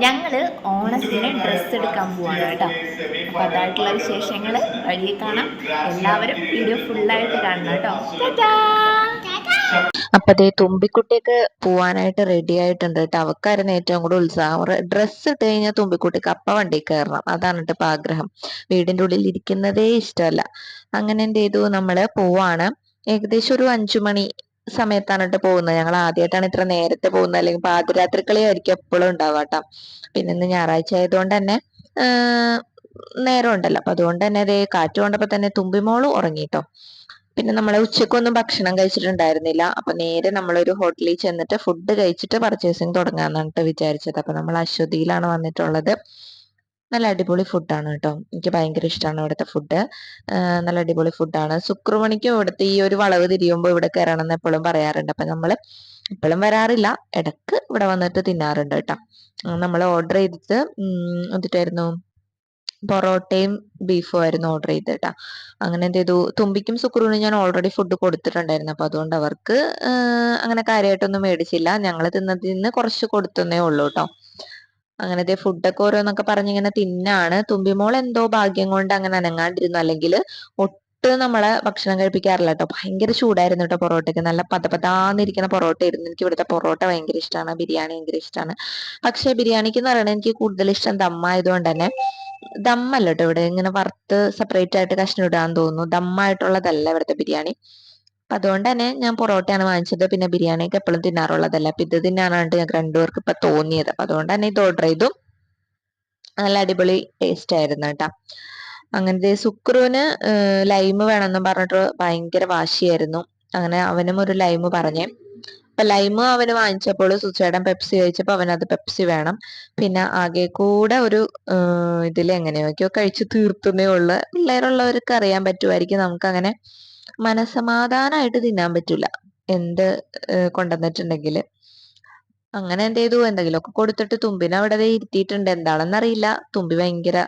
ഞങ്ങൾ ഓണത്തിന് ഡ്രസ്സ് എടുക്കാൻ പോവാണ് കേട്ടോ. അപ്പോൾ അതായിട്ടുള്ള വിശേഷങ്ങൾ വഴിയെ കാണാം. എല്ലാവരും വീഡിയോ ഫുള്ളായിട്ട് കാണണം കേട്ടോ. അപ്പൊ അതേ തുമ്പിക്കുട്ടിയൊക്കെ പോവാനായിട്ട് റെഡി ആയിട്ടുണ്ട് കേട്ടോ. അവക്കായിരുന്നു ഏറ്റവും കൂടുതൽ ഉത്സാഹം. ഡ്രസ്സ് ഇട്ട് കഴിഞ്ഞാൽ തുമ്പിക്കുട്ടിക്ക് അപ്പ വണ്ടി കയറണം. അതാണ് ഇപ്പൊ ആഗ്രഹം. വീടിന്റെ ഉള്ളിൽ ഇരിക്കുന്നതേ ഇഷ്ടമല്ല. അങ്ങനെ എന്ത് ചെയ്തു? നമ്മൾ പോവാണ്. ഏകദേശം ഒരു അഞ്ചു മണി സമയത്താണ് കേട്ടോ പോകുന്നത്. ഞങ്ങൾ ആദ്യമായിട്ടാണ് ഇത്ര നേരത്തെ പോകുന്നത്. അല്ലെങ്കിൽ പാതിരാത്രി കളി ആയിരിക്കും എപ്പോഴും ഉണ്ടാവുക കേട്ടോ പിന്നെ ഇന്ന് ഞായറാഴ്ച ആയതുകൊണ്ട് തന്നെ നേരം ഉണ്ടല്ലോ. അപ്പൊ അതുകൊണ്ട് തന്നെ അതേ കാറ്റ് കൊണ്ടപ്പോ തന്നെ തുമ്പിമോൾ ഉറങ്ങിട്ടോ. പിന്നെ നമ്മളെ ഉച്ചക്കൊന്നും ഭക്ഷണം കഴിച്ചിട്ടുണ്ടായിരുന്നില്ല. അപ്പൊ നേരെ നമ്മളൊരു ഹോട്ടലിൽ ചെന്നിട്ട് ഫുഡ് കഴിച്ചിട്ട് പർച്ചേസിങ് തുടങ്ങാന്നാണ് വിചാരിച്ചത്. അപ്പൊ നമ്മൾ അശ്വതിയിലാണ് വന്നിട്ടുള്ളത്. നല്ല അടിപൊളി ഫുഡാണ് കേട്ടോ. എനിക്ക് ഭയങ്കര ഇഷ്ടമാണ് ഇവിടുത്തെ ഫുഡ് നല്ല അടിപൊളി ഫുഡാണ് ശുക്രമണിക്കും ഇവിടുത്തെ ഈ ഒരു വളവ് തിരിയുമ്പോൾ ഇവിടെ കയറണം എന്ന് എപ്പോഴും പറയാറുണ്ട്. അപ്പൊ നമ്മൾ എപ്പോഴും വരാറില്ല. ഇടയ്ക്ക് ഇവിടെ വന്നിട്ട് തിന്നാറുണ്ട് കേട്ടോ. നമ്മൾ ഓർഡർ ചെയ്തിട്ട് എന്തിട്ടായിരുന്നു? പൊറോട്ടയും ബീഫും ആയിരുന്നു ഓർഡർ ചെയ്തത് കേട്ടോ. അങ്ങനെ എന്ത് ചെയ്തു? തുമ്പിക്കും സുക്രൂനും ഞാൻ ഓൾറെഡി ഫുഡ് കൊടുത്തിട്ടുണ്ടായിരുന്നു. അപ്പൊ അതുകൊണ്ട് അവർക്ക് അങ്ങനെ കാര്യമായിട്ടൊന്നും മേടിച്ചില്ല. ഞങ്ങൾ തിന്നതിൽ നിന്ന് കുറച്ച് കൊടുത്തന്നേ ഉള്ളൂ കേട്ടോ. അങ്ങനത്തെ ഫുഡൊക്കെ ഓരോന്നൊക്കെ പറഞ്ഞിങ്ങനെ തിന്നാണ്. തുമ്പിമോൾ എന്തോ ഭാഗ്യം കൊണ്ട് അങ്ങനെ അനങ്ങാണ്ടിരുന്നു. അല്ലെങ്കിൽ ഒട്ടും നമ്മളെ ഭക്ഷണം കഴിപ്പിക്കാറില്ല കേട്ടോ ഭയങ്കര ചൂടായിരുന്നു കേട്ടോ പൊറോട്ടയ്ക്ക്. നല്ല പതപതാന്നിരിക്കുന്ന പൊറോട്ട ആയിരുന്നു എനിക്ക് ഇവിടുത്തെ പൊറോട്ട ഭയങ്കര ഇഷ്ടമാണ് ബിരിയാണി ഭയങ്കര ഇഷ്ടമാണ് പക്ഷേ ബിരിയാണിക്ക് എന്ന് പറയുന്നത് എനിക്ക് കൂടുതൽ ഇഷ്ടം ദമ്മായതുകൊണ്ട് തന്നെ. ദമ്മല്ല കേട്ടോ ഇവിടെ. ഇങ്ങനെ വറുത്ത് സെപ്പറേറ്റ് ആയിട്ട് കഷ്ണം ഇടാൻ തോന്നുന്നു. ദമ്മായിട്ടുള്ളതല്ല ഇവിടുത്തെ ബിരിയാണി. അപ്പൊ അതുകൊണ്ട് തന്നെ ഞാൻ പൊറോട്ടയാണ് വാങ്ങിച്ചത്. പിന്നെ ബിരിയാണിയൊക്കെ എപ്പോഴും തിന്നാറുള്ളതല്ല. അപ്പൊ ഇത് തിന്നാനാണ് ഞങ്ങൾക്ക് രണ്ടുപേർക്ക് ഇപ്പൊ തോന്നിയത്. അപ്പൊ അതുകൊണ്ട് തന്നെ ഇത് ഓർഡർ ചെയ്തു. നല്ല അടിപൊളി ടേസ്റ്റ് ആയിരുന്നു കേട്ടോ. അങ്ങനത്തെ സുക്രുവിന് ലൈമ് വേണമെന്ന് പറഞ്ഞിട്ട് ഭയങ്കര വാശിയായിരുന്നു. അങ്ങനെ അവനും ഒരു ലൈമ് പറഞ്ഞേ. അപ്പൊ ലൈമ് അവന് വാങ്ങിച്ചപ്പോൾ സുച്ചേടൻ പെപ്സി കഴിച്ചപ്പോ അവനത് പെപ്സി വേണം. പിന്നെ ആകെ കൂടെ ഒരു ഇതിൽ എങ്ങനെയൊക്കെയോ കഴിച്ചു തീർത്തുന്നേ ഉള്ളു. പിള്ളേരുള്ളവർക്ക് അറിയാൻ പറ്റുമായിരിക്കും. നമുക്ക് അങ്ങനെ മനസമാധാനമായിട്ട് തിന്നാൻ പറ്റില്ല എന്ത് കൊണ്ടുവന്നിട്ടുണ്ടെങ്കിൽ. അങ്ങനെ എന്ത് ചെയ്തു? എന്തെങ്കിലുമൊക്കെ കൊടുത്തിട്ട് തുമ്പിനെ അവിടെ ഇരുത്തിയിട്ടുണ്ട്. എന്താണെന്നറിയില്ല. തുമ്പി ഭയങ്കര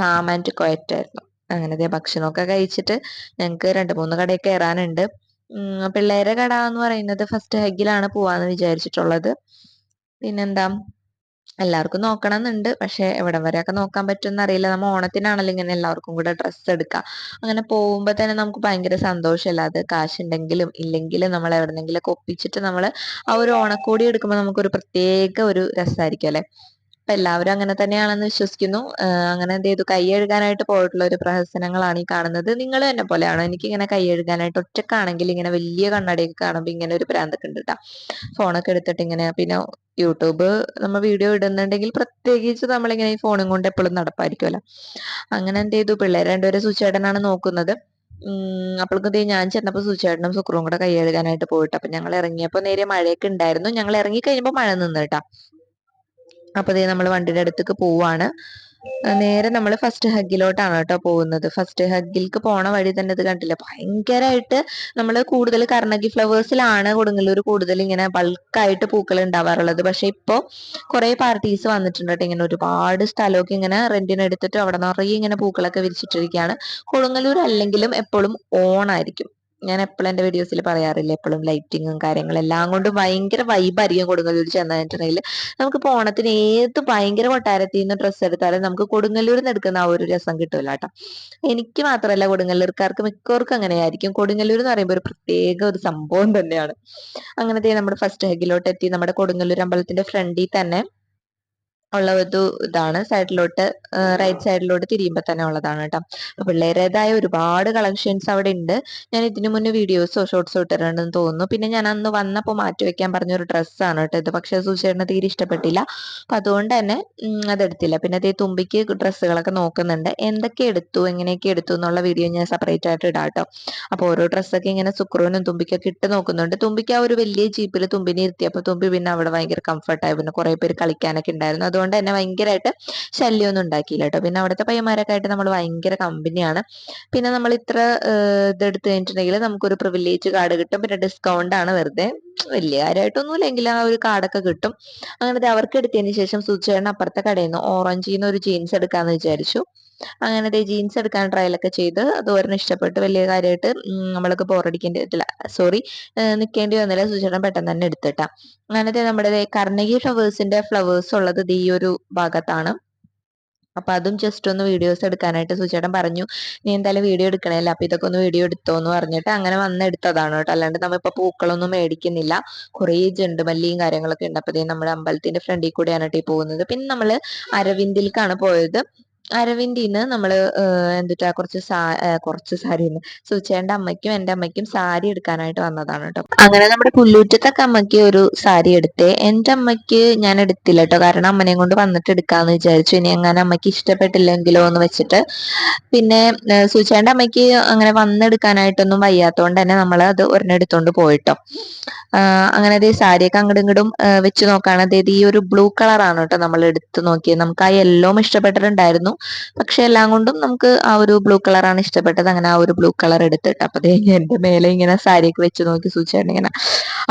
കാം ആൻഡ് ക്വയറ്റ് ആയിരുന്നു. അങ്ങനെ ദേ ഭക്ഷണമൊക്കെ കഴിച്ചിട്ട് ഞങ്ങൾക്ക് രണ്ട് മൂന്ന് കടയിൽ കയറാനുണ്ട്. പിള്ളേരെ കട എന്ന് പറയുന്നത് ഫസ്റ്റ് ഹെഗിലാണ് പോവാന്ന് വിചാരിച്ചിട്ടുള്ളത്. പിന്നെന്താ? എല്ലാവർക്കും നോക്കണം എന്നുണ്ട് പക്ഷെ എവിടം വരെയൊക്കെ നോക്കാൻ പറ്റുമെന്ന് അറിയില്ല. നമ്മൾ ഓണത്തിനാണല്ലോ ഇങ്ങനെ എല്ലാവർക്കും കൂടെ ഡ്രസ്സ് എടുക്കുക അങ്ങനെ പോകുമ്പോൾ തന്നെ നമുക്ക് ഭയങ്കര സന്തോഷമല്ല? അത് കാശുണ്ടെങ്കിലും ഇല്ലെങ്കിലും നമ്മൾ എവിടെന്നെങ്കിലും ഒക്കെ ഒപ്പിച്ചിട്ട് നമ്മൾ ആ ഒരു ഓണക്കോടി എടുക്കുമ്പോൾ നമുക്കൊരു പ്രത്യേക ഒരു രസമായിരിക്കും അല്ലെ? അപ്പൊ എല്ലാവരും അങ്ങനെ തന്നെയാണെന്ന് വിശ്വസിക്കുന്നു. അങ്ങനെ എന്ത് ചെയ്തു? കൈ എഴുകാനായിട്ട് പോയിട്ടുള്ള ഒരു പ്രഹസനങ്ങളാണ് ഈ കാണുന്നത്. നിങ്ങൾ എന്നെ പോലെയാണോ? എനിക്ക് ഇങ്ങനെ കൈ എഴുകാനായിട്ട് ഒറ്റക്കാണെങ്കിൽ ഇങ്ങനെ വലിയ കണ്ണടയൊക്കെ കാണുമ്പോൾ ഇങ്ങനെ ഒരു പ്രാന്തൊക്കെ ഉണ്ട് കേട്ടോ ഫോണൊക്കെ എടുത്തിട്ട് ഇങ്ങനെ പിന്നെ യൂട്യൂബ് നമ്മൾ വീഡിയോ ഇടുന്നുണ്ടെങ്കിൽ പ്രത്യേകിച്ച് നമ്മളിങ്ങനെ ഈ ഫോണും കൊണ്ട് എപ്പോഴും നടപ്പായിരിക്കുമല്ലോ അങ്ങനെ എന്ത് ചെയ്തു? പിള്ളേർ രണ്ടുപേരും സുചേട്ടനാണ് നോക്കുന്നത്. അപ്പോഴേക്കും ഞാൻ ചെന്നപ്പോൾ സുചേട്ടനും സുക്രവും കൂടെ കൈ എഴുകാനായിട്ട് പോയിട്ട്. അപ്പൊ ഞങ്ങൾ ഇറങ്ങിയപ്പോൾ നേരെ മഴയൊക്കെ ഉണ്ടായിരുന്നു. ഞങ്ങൾ ഇറങ്ങി കഴിയുമ്പോൾ മഴ നിന്ന് കേട്ടാ അപ്പൊ ദേ നമ്മൾ വണ്ടിയുടെ അടുത്തേക്ക് പോവാണ്. നേരെ നമ്മൾ ഫസ്റ്റ് ഹഗ്ഗിലോട്ടാണ് കേട്ടോ പോകുന്നത്. ഫസ്റ്റ് ഹഗ്ഗിലേക്ക് പോണ വഴി തന്നെ ഇത് കണ്ടില്ല? ഭയങ്കരമായിട്ട് നമ്മൾ കൂടുതൽ കർണകി ഫ്ലവേഴ്സിലാണ് കൊടുങ്ങല്ലൂർ കൂടുതൽ ഇങ്ങനെ ബൾക്കായിട്ട് പൂക്കൾ ഉണ്ടാവാറുള്ളത് പക്ഷെ ഇപ്പോ കുറെ പാർട്ടീസ് വന്നിട്ടുണ്ട് കേട്ടോ. ഇങ്ങനെ ഒരുപാട് സ്ഥലമൊക്കെ ഇങ്ങനെ റെന്റിന് എടുത്തിട്ട് അവിടെ നിറയെ ഇങ്ങനെ പൂക്കളൊക്കെ വിരിച്ചിട്ടിരിക്കുകയാണ് കൊടുങ്ങല്ലൂർ അല്ലെങ്കിലും എപ്പോഴും ഓണായിരിക്കും ഞാൻ എപ്പോഴും എന്റെ വീഡിയോസിൽ പറയാറില്ല എപ്പോഴും ലൈറ്റിങ്ങും കാര്യങ്ങളും എല്ലാം കൊണ്ടും ഭയങ്കര വൈബായിരിക്കും കൊടുങ്ങല്ലൂർ ചെന്നിട്ടുണ്ടെങ്കിൽ നമുക്ക് പോണത്തിന് ഏത് ഭയങ്കര കൊട്ടാരത്തിൽ നിന്ന് ഡ്രസ്സ് എടുത്താലും നമുക്ക് കൊടുങ്ങല്ലൂരിൽ നിന്ന് എടുക്കുന്ന ആ ഒരു രസം കിട്ടില്ല കേട്ടോ. എനിക്ക് മാത്രമല്ല കൊടുങ്ങല്ലൂർക്കാർക്ക് മിക്കവർക്കും അങ്ങനെയായിരിക്കും. കൊടുങ്ങല്ലൂർ എന്ന് പറയുമ്പോൾ ഒരു പ്രത്യേക ഒരു സംഭവം തന്നെയാണ്. അങ്ങനത്തെ നമ്മുടെ ഫസ്റ്റ് ഹെഗിലോട്ട് എത്തി നമ്മുടെ കൊടുങ്ങല്ലൂർ അമ്പലത്തിന്റെ ഫ്രണ്ടിൽ തന്നെ ഉള്ള ഒരു ഇതാണ് സൈഡിലോട്ട് റൈറ്റ് സൈഡിലോട്ട് തിരിയുമ്പോൾ തന്നെ ഉള്ളതാണ് കേട്ടോ അപ്പൊ പിള്ളേരുടേതായ ഒരുപാട് കളക്ഷൻസ് അവിടെ ഉണ്ട് ഞാൻ ഇതിനു മുന്നേ വീഡിയോസോ ഷോർട്സോ ഇട്ടിട്ടുണ്ടെന്ന് തോന്നുന്നു. പിന്നെ ഞാൻ അന്ന് വന്നപ്പോൾ മാറ്റി വെക്കാൻ പറഞ്ഞ ഒരു ഡ്രസ്സാണ് കേട്ടോ ഇത്. പക്ഷെ സുചേട്ടന് തീരെ ഇഷ്ടപ്പെട്ടില്ല. അപ്പൊ അതുകൊണ്ട് തന്നെ അതെടുത്തില്ല. പിന്നെ അതേ തുമ്പിക്ക് ഡ്രസ്സുകളൊക്കെ നോക്കുന്നുണ്ട്. എന്തൊക്കെ എടുത്തു എങ്ങനെയൊക്കെ എടുത്തു എന്നുള്ള വീഡിയോ ഞാൻ സെപ്പറേറ്റ് ആയിട്ട് ഇടാം കേട്ടോ അപ്പൊ ഓരോ ഡ്രസ്സൊക്കെ ഇങ്ങനെ സുക്രൂനും തുമ്പിക്കൊക്കെ ഇട്ട് നോക്കുന്നുണ്ട്. തുമ്പിക്ക് ആ ഒരു വലിയ ജീപ്പിൽ തുമ്പിനെ ഇരുത്തി അപ്പോൾ തുമ്പി പിന്നെ അവിടെ ഭയങ്കര കംഫർട്ടായി പിന്നെ കുറെ പേര് കളിക്കാനൊക്കെ ഉണ്ടായിരുന്നു. അതുകൊണ്ട് തന്നെ ഭയങ്കരമായിട്ട് ശല്യമൊന്നും ഉണ്ടാക്കിയില്ല കേട്ടോ. പിന്നെ അവിടുത്തെ പയ്യന്മാരൊക്കെ ആയിട്ട് നമ്മൾ ഭയങ്കര കമ്പനിയാണ് പിന്നെ നമ്മൾ ഇത്ര ഇതെടുത്ത് കഴിഞ്ഞിട്ടുണ്ടെങ്കിൽ നമുക്കൊരു പ്രിവിലേജ് കാർഡ് കിട്ടും. പിന്നെ ഡിസ്കൗണ്ട് ആണ് വെറുതെ. വലിയ കാര്യമായിട്ടൊന്നുമില്ല ആ ഒരു കാർഡൊക്കെ കിട്ടും. അങ്ങനത്തെ അവർക്ക് എടുത്തതിന് ശേഷം സുചേട്ടൻ അപ്പുറത്തെ കടയിൽ നിന്ന് ഓറഞ്ചിൽ നിന്ന് ഒരു ജീൻസ് എടുക്കാന്ന് വിചാരിച്ചു. അങ്ങനെ ദേ ജീൻസ് എടുക്കാൻ ട്രയലൊക്കെ ചെയ്ത് ഒരെണ്ണം ഇഷ്ടപ്പെട്ട് വലിയ കാര്യമായിട്ട് നമ്മൾക്ക് ബോറടിക്കേണ്ടി സോറി നിൽക്കേണ്ടി വന്നില്ല. സുചേട്ടൻ പെട്ടെന്ന് തന്നെ എടുത്തിട്ടാ. അങ്ങനത്തെ നമ്മുടെ കർണകി ഫ്ലവേഴ്സിന്റെ ഫ്ലവേഴ്സ് ഉള്ളത് ഈ ഒരു ഭാഗത്താണ്. അപ്പൊ അതും ജസ്റ്റ് ഒന്ന് വീഡിയോസ് എടുക്കാനായിട്ട് സുചേട്ടൻ പറഞ്ഞു നീ എന്തായാലും വീഡിയോ എടുക്കണല്ലോ? അപ്പൊ ഇതൊക്കെ ഒന്ന് വീഡിയോ എടുത്തോ എന്ന് പറഞ്ഞിട്ട് അങ്ങനെ വന്ന് എടുത്തതാണ് കേട്ടോ. അല്ലാണ്ട് നമ്മളിപ്പോ പൂക്കളൊന്നും മേടിക്കുന്നില്ല. കുറേ ചെണ്ടുമല്ലിയും കാര്യങ്ങളൊക്കെ ഉണ്ട്. അപ്പൊ നമ്മുടെ അമ്പലത്തിന്റെ ഫ്രണ്ടിൽ കൂടെയാണ് കേട്ടോ പോകുന്നത്. പിന്നെ നമ്മൾ അരവിന്ദിലേക്കാണ് പോയത്. അരവിന്ദിന്ന് നമ്മൾ എന്തുട്ടാ കുറച്ച് സാ കുറച്ച് സാരി സുചേന്റെ അമ്മയ്ക്കും എന്റെ അമ്മയ്ക്കും സാരി എടുക്കാനായിട്ട് വന്നതാണ് കേട്ടോ. അങ്ങനെ നമ്മുടെ പുല്ലൂറ്റത്തൊക്കെ അമ്മയ്ക്ക് ഒരു സാരി എടുത്തേ. എന്റെ അമ്മയ്ക്ക് ഞാൻ എടുത്തില്ല കേട്ടോ. കാരണം അമ്മനെയും കൊണ്ട് വന്നിട്ട് എടുക്കാന്ന് വിചാരിച്ചു. ഇനി അങ്ങനെ അമ്മയ്ക്ക് ഇഷ്ടപ്പെട്ടില്ലെങ്കിലോ എന്ന് വെച്ചിട്ട്. പിന്നെ സുചേന്റെ അമ്മയ്ക്ക് അങ്ങനെ വന്നെടുക്കാനായിട്ടൊന്നും വയ്യാത്തോണ്ട് തന്നെ നമ്മൾ അത് ഒരെണ്ണം എടുത്തോണ്ട് പോയിട്ടോ അങ്ങനെ അതേ സാരിയൊക്കെ അങ്ങോട്ടും ഇങ്ങോട്ടും വെച്ച് നോക്കുകയാണ് അതായത് ഈ ഒരു ബ്ലൂ കളറാണ് കേട്ടോ നമ്മൾ എടുത്ത് നോക്കിയത്. നമുക്ക് ആ യെല്ലോ ഇഷ്ടപ്പെട്ടിട്ടുണ്ടായിരുന്നു. പക്ഷെ എല്ലാം കൊണ്ടും നമുക്ക് ആ ഒരു ബ്ലൂ കളറാണ് ഇഷ്ടപ്പെട്ടത്. അങ്ങനെ ആ ഒരു ബ്ലൂ കളർ എടുത്തിട്ട് അപ്പൊ എന്റെ മേലെ ഇങ്ങനെ സാരിയൊക്കെ വെച്ച് നോക്കി സൂചിച്ചാണ് ഇങ്ങനെ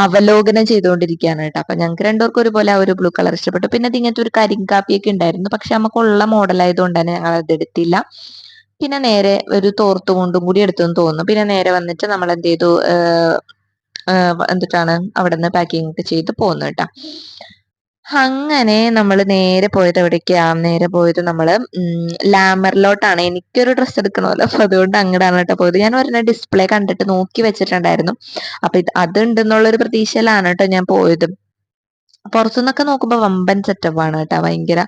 അവലോകനം ചെയ്തുകൊണ്ടിരിക്കുകയാണ് കേട്ടോ അപ്പൊ ഞങ്ങൾക്ക് രണ്ടുപേർക്കും ഒരുപോലെ ആ ഒരു ബ്ലൂ കളർ ഇഷ്ടപ്പെട്ടു. പിന്നെ അത് ഇങ്ങനത്തെ ഒരു കരിങ്കാപ്പിയൊക്കെ ഉണ്ടായിരുന്നു. പക്ഷെ നമുക്കുള്ള മോഡൽ ആയതുകൊണ്ട് തന്നെ ഞങ്ങൾ അത് എടുത്തില്ല. പിന്നെ നേരെ ഒരു തോർത്തുകൊണ്ടും കൂടി എടുത്തെന്ന് തോന്നുന്നു. പിന്നെ നേരെ വന്നിട്ട് നമ്മൾ എന്ത് ചെയ്തു എന്തിട്ടാണ്? അവിടെ നിന്ന് പാക്കിംഗ് ഒക്കെ ചെയ്ത് പോകുന്നത് കേട്ടോ. അങ്ങനെ നമ്മൾ നേരെ പോയത് എവിടേക്കാ? നേരെ പോയത് നമ്മൾ ലാമറിലോട്ടാണ്. എനിക്കൊരു ഡ്രസ്സ് എടുക്കണമല്ലോ. അപ്പൊ അതുകൊണ്ട് അങ്ങോട്ടാണ് കേട്ടോ പോയത്. ഞാൻ ഒരെണ്ണം ഡിസ്പ്ലേ കണ്ടിട്ട് നോക്കി വെച്ചിട്ടുണ്ടായിരുന്നു. അപ്പൊ ഇത് അതുണ്ടെന്നുള്ളൊരു പ്രതീക്ഷയിലാണ് കേട്ടോ ഞാൻ പോയത്. പുറത്തുനിന്നൊക്കെ നോക്കുമ്പോൾ വമ്പൻ സെറ്റപ്പ് ആണ് കേട്ടോ. ഭയങ്കര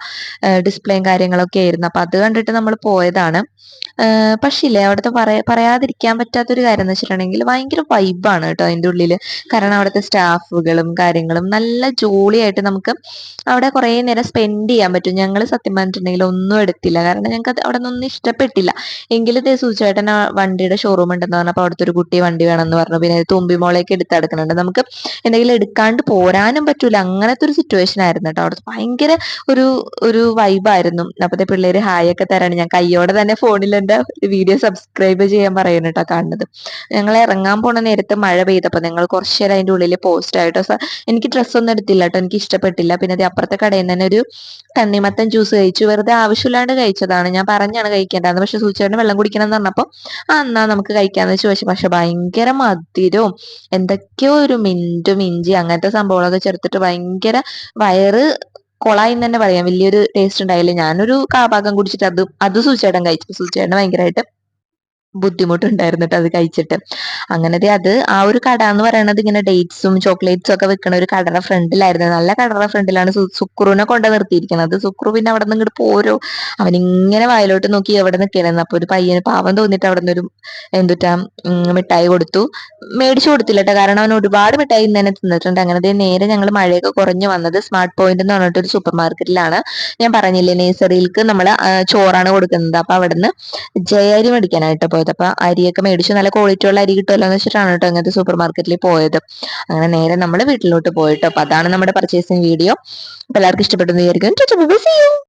ഡിസ്പ്ലേയും കാര്യങ്ങളൊക്കെ ആയിരുന്നു. അപ്പൊ അത് കണ്ടിട്ട് നമ്മൾ പോയതാണ്. പക്ഷേ അവിടുത്തെ പറയാ പറയാതിരിക്കാൻ പറ്റാത്തൊരു കാര്യം എന്ന് വെച്ചിട്ടുണ്ടെങ്കിൽ ഭയങ്കര വൈബാണ് കേട്ടോ അതിന്റെ ഉള്ളിൽ കാരണം അവിടുത്തെ സ്റ്റാഫുകളും കാര്യങ്ങളും നല്ല ജോളിയായിട്ട് നമുക്ക് അവിടെ കുറേ നേരം സ്പെൻഡ് ചെയ്യാൻ പറ്റും. ഞങ്ങൾ സത്യം പറഞ്ഞിട്ടുണ്ടെങ്കിൽ ഒന്നും എടുത്തില്ല. കാരണം ഞങ്ങൾക്ക് അവിടെ നിന്നൊന്നും ഇഷ്ടപ്പെട്ടില്ല. എങ്കിലും ഇതേ സൂചേട്ടൻ വണ്ടിയുടെ ഷോറൂം ഉണ്ടെന്ന് പറഞ്ഞപ്പോൾ അവിടുത്തെ ഒരു കുട്ടി വണ്ടി വേണമെന്ന് പറഞ്ഞു. പിന്നെ തുമ്പി തുമ്പിമോളേക്ക് എടുത്തെടുക്കുന്നുണ്ട് നമുക്ക് എന്തെങ്കിലും എടുക്കാണ്ട് പോരാനും പറ്റൂല. അങ്ങനത്തെ ഒരു സിറ്റുവേഷൻ ആയിരുന്നു കേട്ടോ. അവിടെ ഭയങ്കര ഒരു ഒരു വൈബായിരുന്നു അപ്പത്തെ പിള്ളേര് ഹായ് ഒക്കെ തരാണ്. ഞാൻ കയ്യോടെ തന്നെ ഫോണിൽ എന്റെ വീഡിയോ സബ്സ്ക്രൈബ് ചെയ്യാൻ പറയുന്നു കേട്ടോ കാണുന്നത്. ഞങ്ങൾ ഇറങ്ങാൻ പോണ നേരത്തെ മഴ പെയ്തപ്പോൾ ഞങ്ങൾ കുറച്ച് നേരം അതിന്റെ ഉള്ളിൽ പോസ്റ്റ് ആയിട്ടോ എനിക്ക് ഡ്രസ്സ് ഒന്നും എടുത്തില്ല കേട്ടോ. എനിക്ക് ഇഷ്ടപ്പെട്ടില്ല. പിന്നെ അത് അപ്പുറത്തെ കടയിൽ നിന്ന് തന്നെ ഒരു തണ്ണിമത്തൻ ജ്യൂസ് കഴിച്ചു. വെറുതെ ആവശ്യമില്ലാണ്ട് കഴിച്ചതാണ്. ഞാൻ പറഞ്ഞാണ് കഴിക്കേണ്ടത് പക്ഷെ സൂചിച്ചേട്ടൻ വെള്ളം കുടിക്കണം എന്ന് പറഞ്ഞപ്പോൾ ആ എന്നാ നമുക്ക് കഴിക്കാന്ന് ചോദിച്ചു പക്ഷെ ഭയങ്കര മധുരവും എന്തൊക്കെയോ ഒരു മിന്റും ഇഞ്ചി അങ്ങനത്തെ സംഭവങ്ങളൊക്കെ ചേർത്തിട്ട് ഭയങ്കര വയറ് കൊളായി തന്നെ പറയാം. വലിയൊരു ടേസ്റ്റ് ഉണ്ടായില്ല. ഞാനൊരു കാഭാഗം കുടിച്ചിട്ട് അത് അത് സൂചേട്ടൻ കഴിച്ചു. സൂചേട്ടൻ ഭയങ്കരമായിട്ട് ബുദ്ധിമുട്ടുണ്ടായിരുന്നിട്ട് അത് കഴിച്ചിട്ട്. അങ്ങനത്തെ അത് ആ ഒരു കട എന്ന് പറയുന്നത് ഇങ്ങനെ ഡേറ്റ്സും ചോക്ലേറ്റ്സും ഒക്കെ വെക്കുന്ന ഒരു കടയുടെ ഫ്രണ്ടിലായിരുന്നു. നല്ല കടയുടെ ഫ്രണ്ടിലാണ് സുക്രുവിനെ കൊണ്ട് നിർത്തിയിരിക്കുന്നത്. സുക്രു പിന്നെ അവിടെ നിന്ന് ഇങ്ങോട്ട് പോരോ. അവൻ ഇങ്ങനെ വയലോട്ട് നോക്കി എവിടെ നിൽക്കണെന്ന് അപ്പൊ ഒരു പയ്യന് പാവം തോന്നിട്ട് അവിടെ നിന്നൊരു എന്തുട്ടാ മിഠായി കൊടുത്തു. മേടിച്ചു കൊടുത്തില്ല കാരണം അവൻ ഒരുപാട് മിഠായി ഇന്ന് തന്നെ തിന്നിട്ടുണ്ട്. അങ്ങനെ നേരെ ഞങ്ങൾ മഴയൊക്കെ കുറഞ്ഞു വന്നത് സ്മാർട്ട് പോയിന്റ് എന്ന് പറഞ്ഞിട്ട് ഒരു സൂപ്പർ മാർക്കറ്റിലാണ് ഞാൻ പറഞ്ഞില്ലേ നേഴ്സറിയിൽക്ക് നമ്മൾ ചോറാണ് കൊടുക്കുന്നത്. അപ്പൊ അവിടെ നിന്ന് ജയരി മേടിക്കാനായിട്ട് പോയത്. അപ്പൊ അരിയൊക്കെ മേടിച്ചു നല്ല ക്വാളിറ്റി ഉള്ള അരി കിട്ടുമല്ലോ എന്ന് വെച്ചിട്ടാണ് കേട്ടോ ഇങ്ങനത്തെ സൂപ്പർ മാർക്കറ്റിൽ പോയത്. അങ്ങനെ നേരെ നമ്മൾ വീട്ടിലോട്ട് പോയിട്ടോ അപ്പൊ അതാണ് നമ്മുടെ പർച്ചേസിങ് വീഡിയോ അപ്പൊ എല്ലാവർക്കും ഇഷ്ടപ്പെട്ടു വിചാരിക്കും